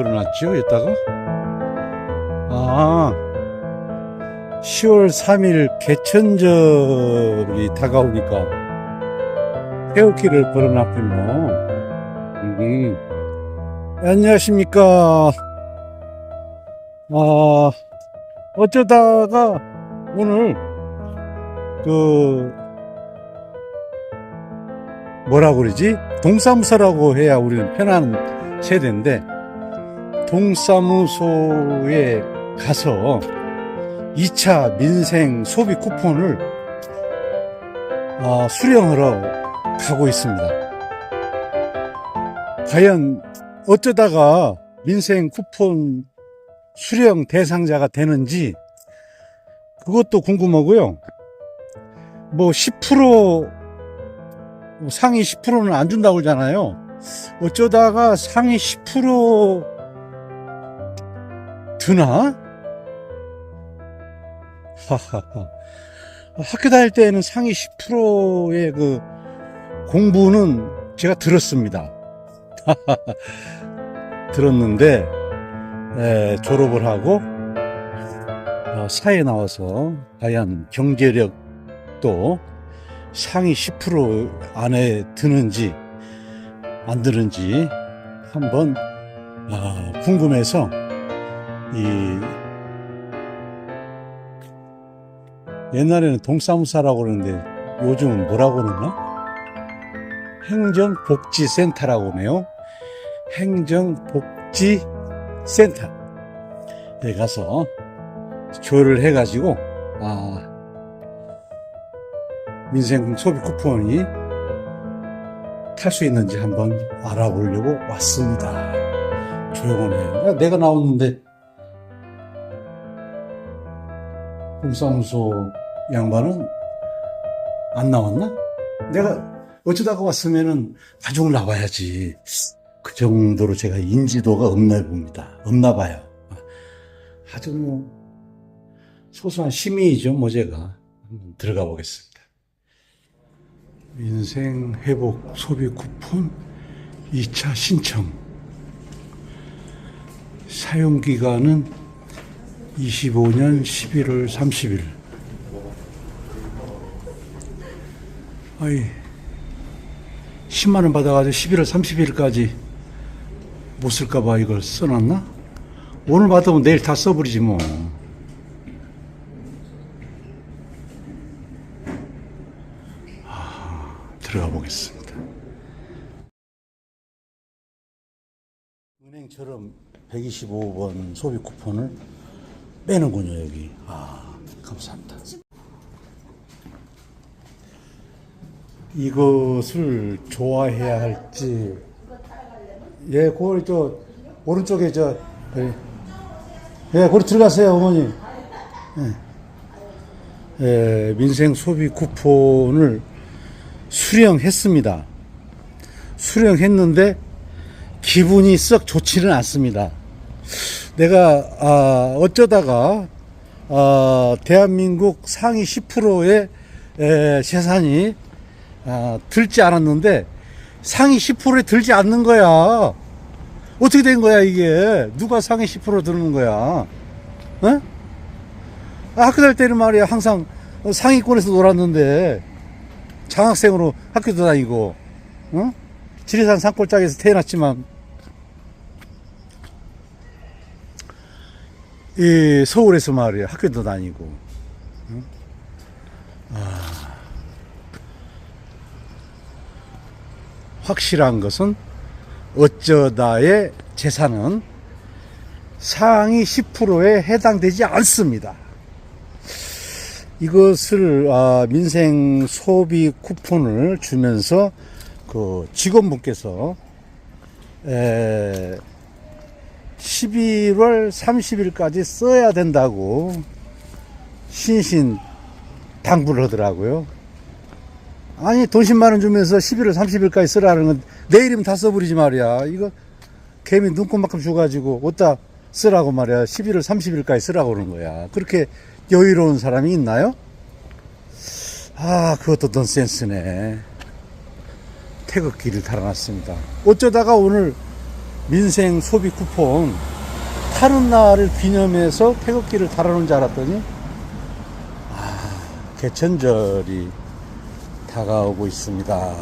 있죠, 이따가? 아, 10월 3일 개천절이 다가오니까 태극기를 걸어놨군요. 음. 안녕하십니까. 아, 어쩌다가 오늘 그 뭐라고 그러지? 동사무소라고 해야 우리는 편한 세대인데 동사무소에 가서 2차 민생 소비 쿠폰을 아, 수령하러 가고 있습니다. 과연 어쩌다가 민생 쿠폰 수령 대상자가 되는지 그것도 궁금하고요. 뭐 10% 상위 10%는 안 준다고 그러잖아요. 어쩌다가 상위 10% 하하하. 학교 다닐 때는 상위 10%의 그 공부는 제가 들었습니다. 들었는데 에, 졸업을 하고 어, 사회에 나와서 과연 경제력도 상위 10% 안에 드는지 안 드는지 한번 아, 궁금해서 이 옛날에는 동사무사라고 그러는데 요즘은 뭐라고 그러나? 행정복지센터라고 하네요. 행정복지센터. 에 가서 조율을 해가지고, 아, 민생 소비 쿠폰이 탈 수 있는지 한번 알아보려고 왔습니다. 조용하네. 내가 나왔는데, 공사무소 양반은 안 나왔나? 내가 어쩌다가 왔으면은 가족을 나와야지. 그 정도로 제가 인지도가 없나 봅니다. 없나 봐요. 아주 뭐, 소소한 시민이죠, 뭐 제가. 한번 들어가 보겠습니다. 민생 회복 소비 쿠폰 2차 신청. 사용 기간은 25년 11월 30일. 아이, 10만원 받아가지고 11월 30일까지 못 쓸까봐 이걸 써놨나? 오늘 받으면 내일 다 써버리지 뭐. 아, 들어가 보겠습니다. 은행처럼 125번 소비 쿠폰을 빼는군요, 여기. 아, 감사합니다. 이것을 좋아해야 할지. 예, 그걸 저, 오른쪽에 저, 예, 예 거기 들어가세요, 어머니. 예. 예, 민생 소비 쿠폰을 수령했습니다. 수령했는데, 기분이 썩 좋지는 않습니다. 내가 아, 어쩌다가 아, 대한민국 상위 10%의 에, 재산이 아, 들지 않았는데 상위 10%에 들지 않는 거야. 어떻게 된 거야 이게? 누가 상위 10% 드는 거야? 어? 아, 학교 다닐 때는 말이야 항상 상위권에서 놀았는데 장학생으로 학교도 다니고 어? 지리산 산골짜기에서 태어났지만 이 서울에서 말이야 학교도 다니고 응? 아, 확실한 것은 어쩌다의 재산은 상위 10%에 해당되지 않습니다. 이것을 아, 민생 소비 쿠폰을 주면서 그 직원분께서 에, 11월 30일까지 써야 된다고 신신 당부를 하더라고요. 아니 돈 10만 원 주면서 11월 30일까지 쓰라는 건 내일이면 다 써버리지 말이야. 이거 개미 눈곱만큼 줘가지고 어디다 쓰라고 말이야. 11월 30일까지 쓰라고 그러는 거야. 그렇게 여유로운 사람이 있나요? 아 그것도 넌센스네. 태극기를 달아놨습니다. 어쩌다가 오늘 민생 소비 쿠폰 타는 날을 기념해서 태극기를 달아놓은 줄 알았더니 아, 개천절이 다가오고 있습니다.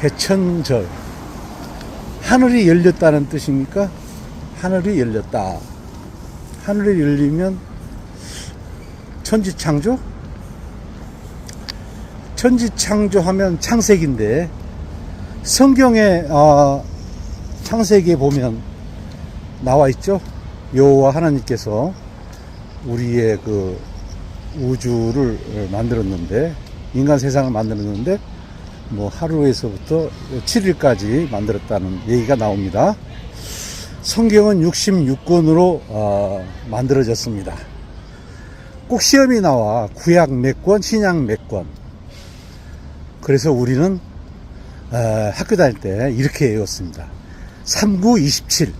개천절 하늘이 열렸다는 뜻입니까? 하늘이 열렸다. 하늘이 열리면 천지창조? 천지창조하면 창세기인데 성경에 어, 창세기에 보면 나와 있죠. 여호와 하나님께서 우리의 그 우주를 만들었는데 인간 세상을 만들었는데 뭐 하루에서부터 7일까지 만들었다는 얘기가 나옵니다. 성경은 66권으로 어, 만들어졌습니다. 꼭 시험이 나와 구약 몇 권, 신약 몇 권. 그래서 우리는 어, 학교 다닐 때 이렇게 외웠습니다. 3927.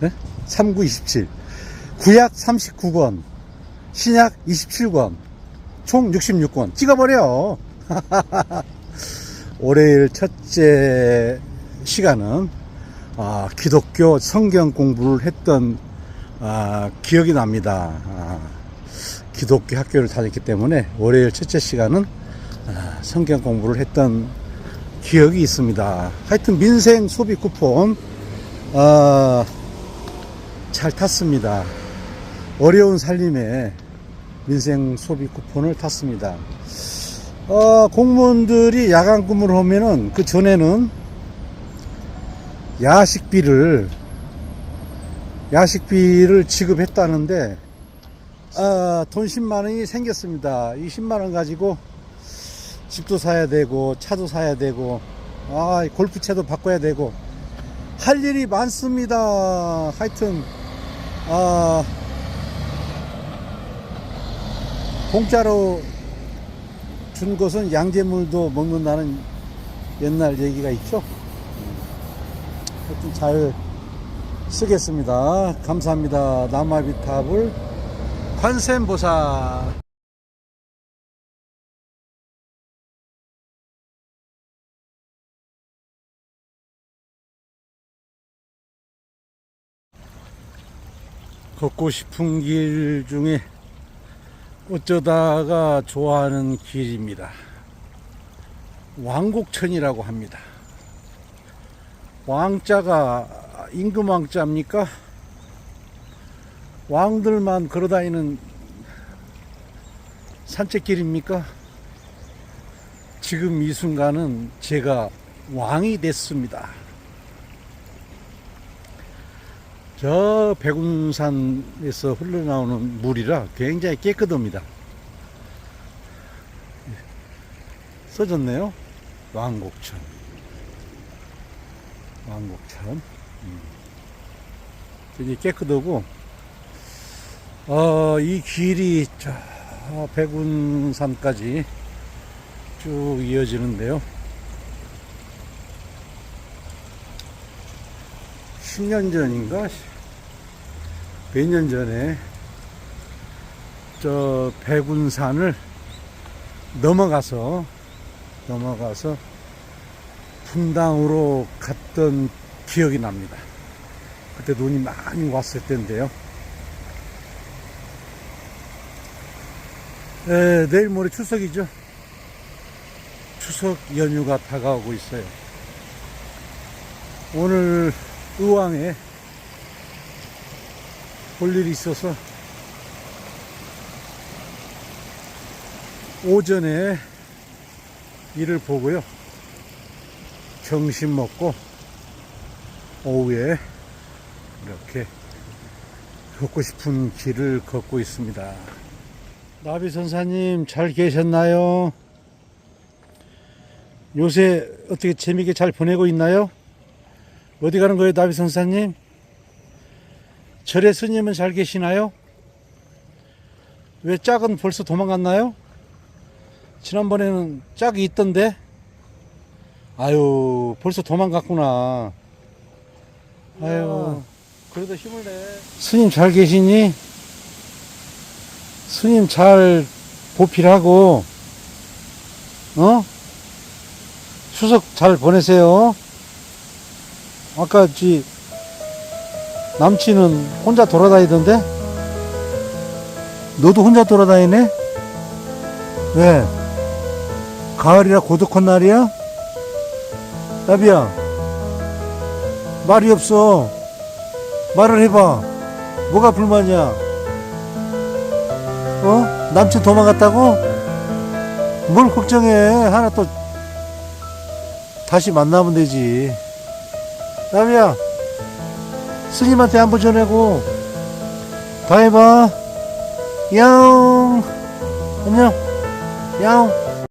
네? 3927. 구약 39권, 신약 27권, 총 66권. 찍어버려. 월요일 첫째 시간은 아, 기독교 성경 공부를 했던 아, 기억이 납니다. 아, 기독교 학교를 다녔기 때문에 월요일 첫째 시간은 아, 성경 공부를 했던 기억이 있습니다. 하여튼 민생 소비 쿠폰 아, 잘 탔습니다. 어려운 살림에 민생 소비 쿠폰을 탔습니다. 어, 공무원들이 야간 근무를 하면은 그 전에는 야식비를 야식비를 지급했다는데 아, 돈 10만 원이 생겼습니다. 이 10만 원 가지고 집도 사야 되고 차도 사야 되고 아, 골프채도 바꿔야 되고 할 일이 많습니다. 하여튼 아, 공짜로 준 것은 양재물도 먹는다는 옛날 얘기가 있죠. 하여튼 잘 쓰겠습니다. 감사합니다. 남아비탑을 관세음보살. 걷고 싶은 길 중에 어쩌다가 좋아하는 길입니다. 왕곡천이라고 합니다. 왕자가 임금 왕자입니까? 왕들만 걸어다니는 산책길입니까? 지금 이 순간은 제가 왕이 됐습니다. 저 백운산에서 흘러나오는 물이라 굉장히 깨끗합니다. 써졌네요. 왕곡천. 왕곡천. 음. 굉장히 깨끗하고, 어, 이 길이 저 백운산까지 쭉 이어지는데요. 10년 전인가? 몇 년 전에 저 백운산을 넘어가서 넘어가서 분당으로 갔던 기억이 납니다. 그때 눈이 많이 왔을 때인데요. 에, 내일 모레 추석이죠. 추석 연휴가 다가오고 있어요. 오늘 의왕에 볼 일이 있어서 오전에 일을 보고요. 점심 먹고 오후에 이렇게 걷고 싶은 길을 걷고 있습니다. 나비 선사님 잘 계셨나요? 요새 어떻게 재미있게 잘 보내고 있나요? 어디 가는 거예요, 나비 선사님? 절의 스님은 잘 계시나요? 왜 짝은 벌써 도망갔나요? 지난번에는 짝이 있던데? 아유, 벌써 도망갔구나. 아유, 그래도 힘을 내. 스님 잘 계시니? 스님 잘 보필하고, 어? 추석 잘 보내세요. 아까 지 남친은 혼자 돌아다니던데? 너도 혼자 돌아다니네? 왜? 가을이라 고독한 날이야? 나비야, 말이 없어. 말을 해봐. 뭐가 불만이야? 어? 남친 도망갔다고? 뭘 걱정해. 하나 또 다시 만나면 되지. 나비야, 스님한테 한번 전하고, 다 해봐. 야옹. 안녕. 야옹.